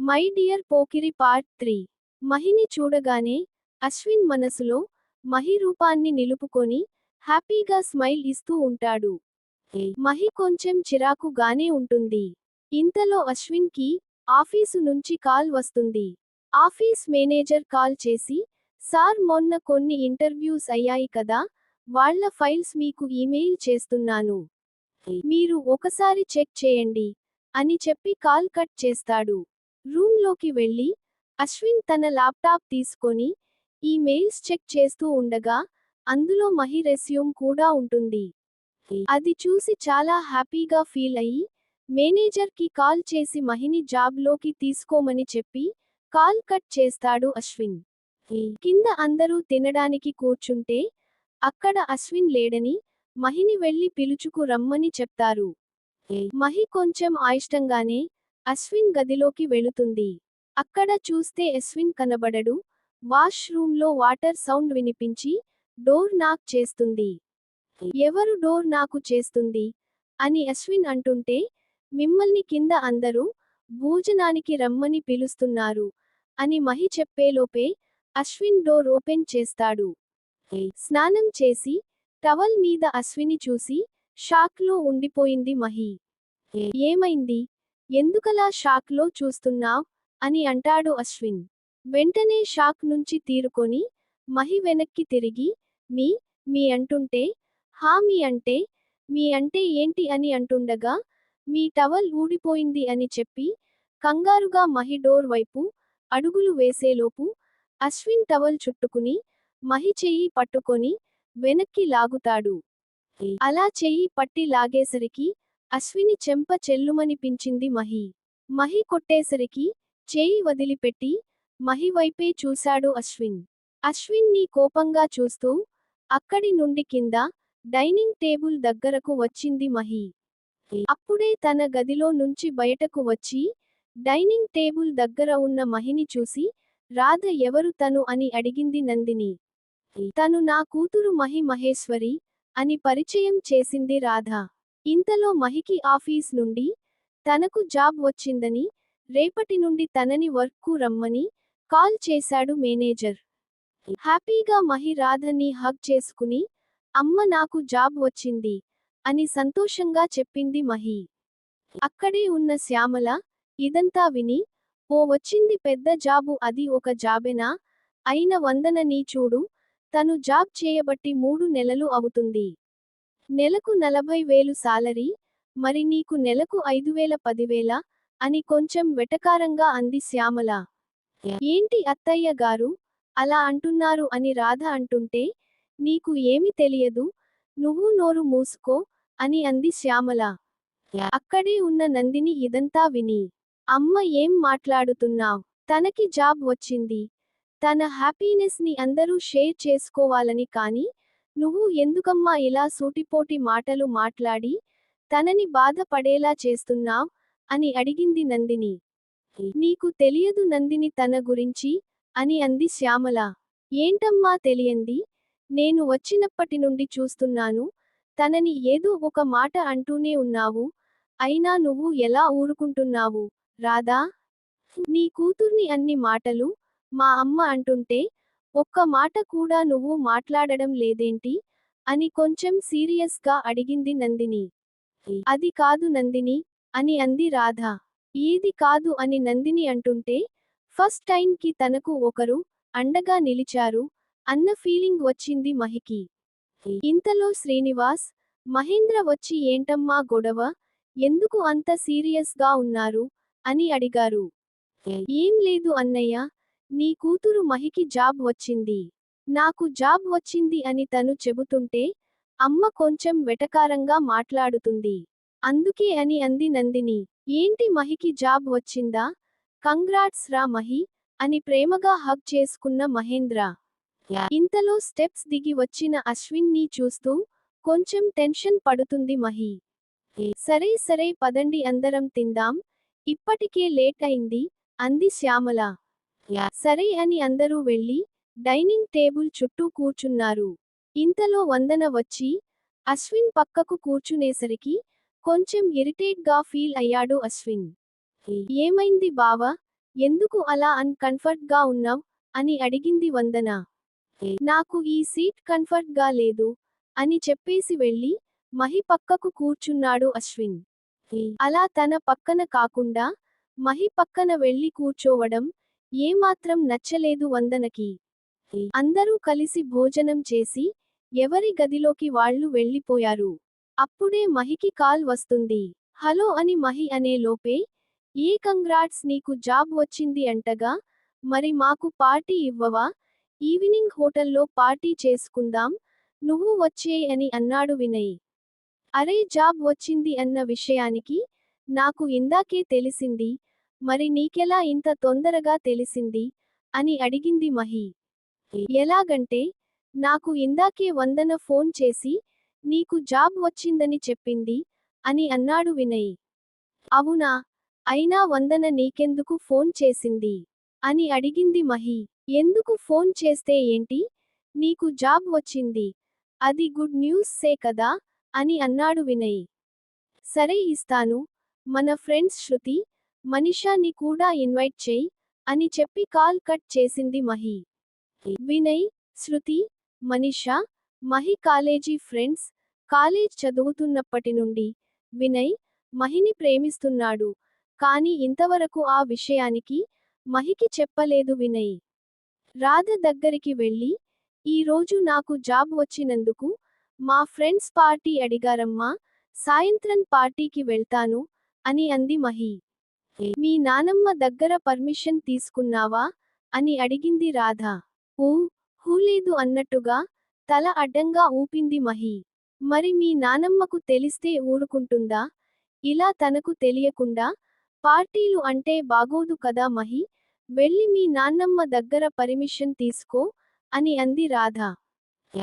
My dear Pokiri part three. మహిని చూడగానే అశ్విన్ మనసులో మహి రూపాన్ని నిలుపుకొని హ్యాపీగా స్మైల్ ఇస్తూ ఉంటాడు. మహి కొంచెం చిరాకుగానే ఉంటుంది. ఇంతలో అశ్విన్కి ఆఫీసు నుంచి కాల్ వస్తుంది. ఆఫీస్ మేనేజర్ కాల్ చేసి సార్ మొన్న కొన్ని ఇంటర్వ్యూస్ అయ్యాయి కదా వాళ్ళ ఫైల్స్ మీకు ఈమెయిల్ చేస్తున్నాను. మీరు ఒకసారి చెక్ చేయండి అని చెప్పి కాల్ కట్ చేస్తాడు. రూమ్లోకి వెళ్ళి అశ్విన్ తన ల్యాప్టాప్ తీసుకొని ఈ మెయిల్స్ చెక్ చేస్తూ ఉండగా అందులో మహి రెస్యూమ్ కూడా ఉంటుంది. అది చూసి చాలా హ్యాపీగా ఫీల్ అయ్యి మేనేజర్కి కాల్ చేసి మహిని జాబ్లోకి తీసుకోమని చెప్పి కాల్ కట్ చేస్తాడు అశ్విన్. కింద అందరూ తినడానికి కూర్చుంటే అక్కడ అశ్విన్ లేడని మహిని వెళ్ళి పిలుచుకు రమ్మని చెప్తారు. మహి కొంచెం ఆయిష్టంగానే అశ్విన్ గదిలోకి వెళుతుంది. అక్కడ చూస్తే అశ్విన్ కనబడడు. వాష్ రూమ్లో వాటర్ సౌండ్ వినిపించి డోర్ నాక్ చేస్తుంది. ఎవరు డోర్ నాకు చేస్తుంది? అని అశ్విన్ అంటుంటే మిమ్మల్ని కింద అందరూ భోజనానికి రమ్మని పిలుస్తున్నారు అని మహి చెప్పేలోపే అశ్విన్ డోర్ ఓపెన్ చేస్తాడు. స్నానం చేసి టవల్ మీద అశ్విని చూసి షాక్లో ఉండిపోయింది మహి. ఏమైంది? ఎందుకలా షాక్లో చూస్తున్నావ్? అని అంటాడు అశ్విన్. వెంటనే షాక్ నుంచి తీరుకొని మహి వెనక్కి తిరిగి మీ మీ అంటుంటే హా మీ అంటే మీ అంటే ఏంటి అని అంటుండగా మీ టవల్ ఊడిపోయింది అని చెప్పి కంగారుగా మహి డోర్ వైపు అడుగులు వేసేలోపు అశ్విన్ టవల్ చుట్టుకుని మహి చెయ్యి పట్టుకొని వెనక్కి లాగుతాడు. అలా చెయ్యి పట్టి లాగేసరికి అశ్విని చెంప చెల్లుమనిపించింది మహి. మహి కొట్టేసరికి చేయి వదిలిపెట్టి మహి వైపే చూశాడు అశ్విన్. అశ్విన్ని కోపంగా చూస్తూ అక్కడి నుండి కింద డైనింగ్ టేబుల్ దగ్గరకు వచ్చింది మహి. అప్పుడే తన గదిలో నుంచి బయటకు వచ్చి డైనింగ్ టేబుల్ దగ్గర ఉన్న మహిని చూసి రాధ ఎవరు తను అని అడిగింది నందిని. తను నా కూతురు మహి మహేశ్వరి అని పరిచయం చేసింది రాధ. ఇంతలో మహికి ఆఫీస్ నుండి తనకు జాబ్ వచ్చిందని రేపటి నుండి తనని వర్క్కు రమ్మని కాల్ చేశాడు మేనేజర్. హ్యాపీగా మహి రాధని హగ్ చేసుకుని అమ్మ నాకు జాబ్ వచ్చింది అని సంతోషంగా చెప్పింది మహి. అక్కడే ఉన్న శ్యామల ఇదంతా విని ఓ వచ్చింది పెద్ద జాబు అది ఒక జాబెనా? అయిన వందన నీ చూడు తను జాబ్ చేయబట్టి మూడు నెలలు అవుతుంది. నెలకు నలభై వేలు సాలరీ మరి నీకు నెలకు ఐదు వేల పదివేల అని కొంచెం వెటకారంగా అంది శ్యామల. ఏంటి అత్తయ్య గారు? అలా అంటున్నారు అని రాధ అంటుంటే నీకు ఏమి తెలియదు? నువ్వు నోరు మూసుకో అని అంది శ్యామల. అక్కడే ఉన్న నందిని ఇదంతా విని అమ్మ ఏం మాట్లాడుతున్నావ్? తనకి జాబ్ వచ్చింది. తన హ్యాపీనెస్ని అందరూ షేర్ చేసుకోవాలని కాని నువ్వు ఎందుకమ్మా ఇలా సూటిపోటి మాటలు మాట్లాడి తనని బాధపడేలా చేస్తున్నావ్? అని అడిగింది నందిని. నీకు తెలియదు నందిని తన గురించి? అని అంది శ్యామల. ఏంటమ్మా తెలియంది? నేను వచ్చినప్పటి నుండి చూస్తున్నాను. తనని ఏదో ఒక మాట అంటూనే ఉన్నావు. అయినా నువ్వు ఎలా ఊరుకుంటున్నావు? రాధా? నీ కూతుర్ని అన్ని మాటలు మా అమ్మ అంటుంటే ఒక్క మాట కూడా నువ్వు మాట్లాడడం లేదేంటి? అని కొంచెం సీరియస్గా అడిగింది నందిని. అది కాదు నందిని అని అంది రాధ. ఏది కాదు అని నందిని అంటుంటే ఫస్ట్ టైం కి తనకు ఒకరు అండగా నిలిచారు అన్న ఫీలింగ్ వచ్చింది మహికి. ఇంతలో శ్రీనివాస్ మహేంద్ర వచ్చి ఏంటమ్మా గొడవ? ఎందుకు అంత సీరియస్గా ఉన్నారు? అని అడిగారు. ఏం లేదు అన్నయ్య నీ కూతురు మహికి జాబ్ వచ్చింది. నాకు జాబ్ వచ్చింది అని తను చెబుతుంటే అమ్మ కొంచెం వెటకారంగా మాట్లాడుతుంది. అందుకే అని అంది నందిని. ఏంటి మహికి జాబ్ వచ్చిందా? కంగ్రాట్స్ రా మహి అని ప్రేమగా హగ్ చేసుకున్న మహేంద్ర. ఇంతలో స్టెప్స్ దిగి వచ్చిన అశ్విన్ని చూస్తూ కొంచెం టెన్షన్ పడుతుంది మహి. సరే సరే పదండి అందరం తిందాం. ఇప్పటికే లేట్ అయింది అంది శ్యామల. సరే అని అందరూ వెళ్ళి డైనింగ్ టేబుల్ చుట్టూ కూర్చున్నారు. ఇంతలో వందన వచ్చి అశ్విన్ పక్కకు కూర్చునేసరికి కొంచెం ఇరిటేట్గా ఫీల్ అయ్యాడు అశ్విన్. ఏమైంది బావా? ఎందుకు అలా అన్కంఫర్ట్గా కంఫర్ట్గా ఉన్నావ్? అని అడిగింది వందన. నాకు ఈ సీట్ కంఫర్ట్గా లేదు అని చెప్పేసి వెళ్ళి మహి పక్కకు కూర్చున్నాడు అశ్విన్. అలా తన పక్కన కాకుండా మహి పక్కన వెళ్ళి కూర్చోవడం ఏమాత్రం నచ్చలేదు వందనకి. అందరూ కలిసి భోజనం చేసి ఎవరి గదిలోకి వాళ్ళు వెళ్ళిపోయారు. అప్పుడే మహికి కాల్ వస్తుంది. హలో అని మహి అనే లోపే ఏ కంగ్రాట్స్ నీకు జాబ్ వచ్చింది అంటగా మరి మాకు పార్టీ ఇవ్వవా? ఈవినింగ్ హోటల్లో పార్టీ చేసుకుందాం నువ్వు వచ్చేయ్ అని అన్నాడు వినయ్. అరే జాబ్ వచ్చింది అన్న విషయానికి నాకు ఇందాకే తెలిసింది మరి నీకెలా ఇంత తొందరగా తెలిసింది? అని అడిగింది మహి. ఎలాగంటే నాకు ఇందాకే వందన ఫోన్ చేసి నీకు జాబ్ వచ్చిందని చెప్పింది అని అన్నాడు వినయ్. అవునా? అయినా వందన నీకెందుకు ఫోన్ చేసింది? అని అడిగింది మహి. ఎందుకు ఫోన్ చేస్తే ఏంటి? నీకు జాబ్ వచ్చింది. అది గుడ్ న్యూస్ సే కదా? అని అన్నాడు వినయ్. సరే ఇస్తాను. మన ఫ్రెండ్స్ శృతి మనిషాని కూడా ఇన్వైట్ చేయి అని చెప్పి కాల్ కట్ చేసింది Mahi. Vinay Shruti Manisha Mahi college friends college చదువుతున్నప్పటి నుండి వినయ్ మహిని ప్రేమిస్తున్నాడు. కానీ ఇంతవరకు ఆ విషయానికి మహికి చెప్పలేదు వినయ్. రాధ దగ్గరికి వెళ్ళి ఈ రోజు నాకు జాబ్ వచ్చినందుకు మా ఫ్రెండ్స్ పార్టీ అడిగారమ్మా సాయంత్రం పార్టీకి వెళ్తాను అని అంది మహి. మీ నానమ్మ దగ్గర పర్మిషన్ తీసుకున్నావా? అని అడిగింది రాధ. ఊ హూలేదు అన్నట్టుగా తల అడ్డంగా ఊపింది మహి. మరి మీ నానమ్మకు తెలిస్తే ఊరుకుంటుందా? ఇలా తనకు తెలియకుండా పార్టీలు అంటే బాగోదు కదా మహి? వెళ్ళి మీ నాన్నమ్మ దగ్గర పర్మిషన్ తీసుకో అని అంది రాధ.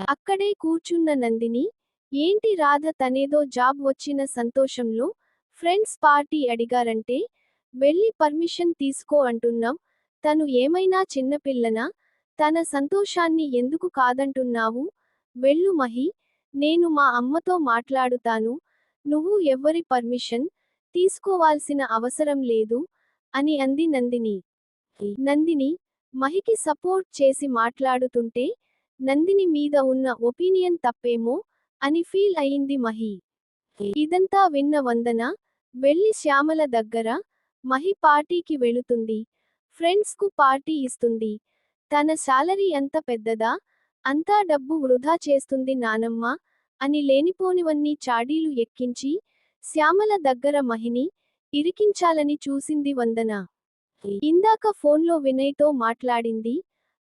అక్కడే కూర్చున్న నందిని ఏంటి రాధ తనేదో జాబ్ వచ్చిన సంతోషంలో ఫ్రెండ్స్ పార్టీ అడిగారంటే వెళ్ళి పర్మిషన్ తీసుకో అంటున్నాం. తను ఏమైనా చిన్నపిల్లనా తన సంతోషాన్ని ఎందుకు కాదంటున్నావు? వెళ్ళు మహి నేను మా అమ్మతో మాట్లాడుతాను. నువ్వు ఎవ్వరి పర్మిషన్ తీసుకోవాల్సిన అవసరం లేదు అని అంది నందిని. నందిని మహికి సపోర్ట్ చేసి మాట్లాడుతుంటే నందిని మీద ఉన్న ఒపీనియన్ తప్పేమో అని ఫీల్ అయింది మహి. ఇదంతా విన్న వందన వెళ్ళి శ్యామల దగ్గర మహి పార్టీకి వెళుతుంది. ఫ్రెండ్స్కు పార్టీ ఇస్తుంది. తన శాలరీ ఎంత పెద్దదా? అంతా డబ్బు వృధా చేస్తుంది నానమ్మ అని లేనిపోనివన్నీ చాడీలు ఎక్కించి శ్యామల దగ్గర మహిని ఇరికించాలని చూసింది వందన. ఇందాక ఫోన్లో వినయ్తో మాట్లాడింది.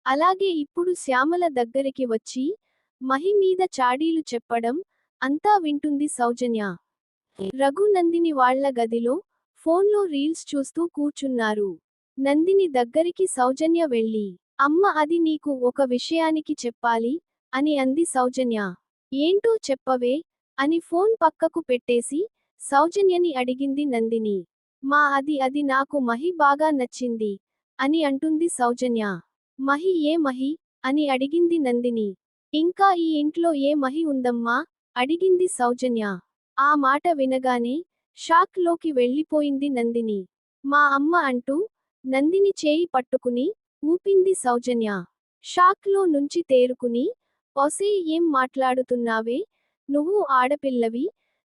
అలాగే ఇప్పుడు శ్యామల దగ్గరికి వచ్చి మహి మీద చాడీలు చెప్పడం అంతా వింటుంది సౌజన్య. రఘునందిని వాళ్ళ వాళ్ళ గదిలో ఫోన్లో రీల్స్ చూస్తూ కూర్చున్నారు. నందిని దగ్గరికి సౌజన్య వెళ్ళి అమ్మ అది నీకు ఒక విషయానికి చెప్పాలి అని అంది సౌజన్య. ఏంటో చెప్పవే అని ఫోన్ పక్కకు పెట్టేసి సౌజన్యని అడిగింది నందిని. మా అది అది నాకు మహి బాగా నచ్చింది అని అంటుంది సౌజన్య. మహి ఏ మహి? అని అడిగింది నందిని. ఇంకా ఈ ఇంట్లో ఏ మహి ఉందమ్మా? అడిగింది సౌజన్య. ఆ మాట వినగానే షాక్లోకి వెళ్ళిపోయింది నందిని. మా అమ్మ అంటూ నందిని చేయి పట్టుకుని ఊపింది సౌజన్య. షాక్లో నుంచి తేరుకుని ఒసే ఏం మాట్లాడుతున్నావే? నువ్వు ఆడపిల్లవి.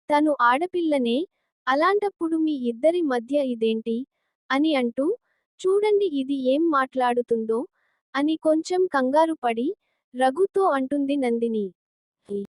తను ఆడపిల్లనే. అలాంటప్పుడు మీ ఇద్దరి మధ్య ఇదేంటి అని అంటూ చూడండి ఇది ఏం మాట్లాడుతుందో అని కొంచెం కంగారు పడి రఘుతో అంటుంది నందిని.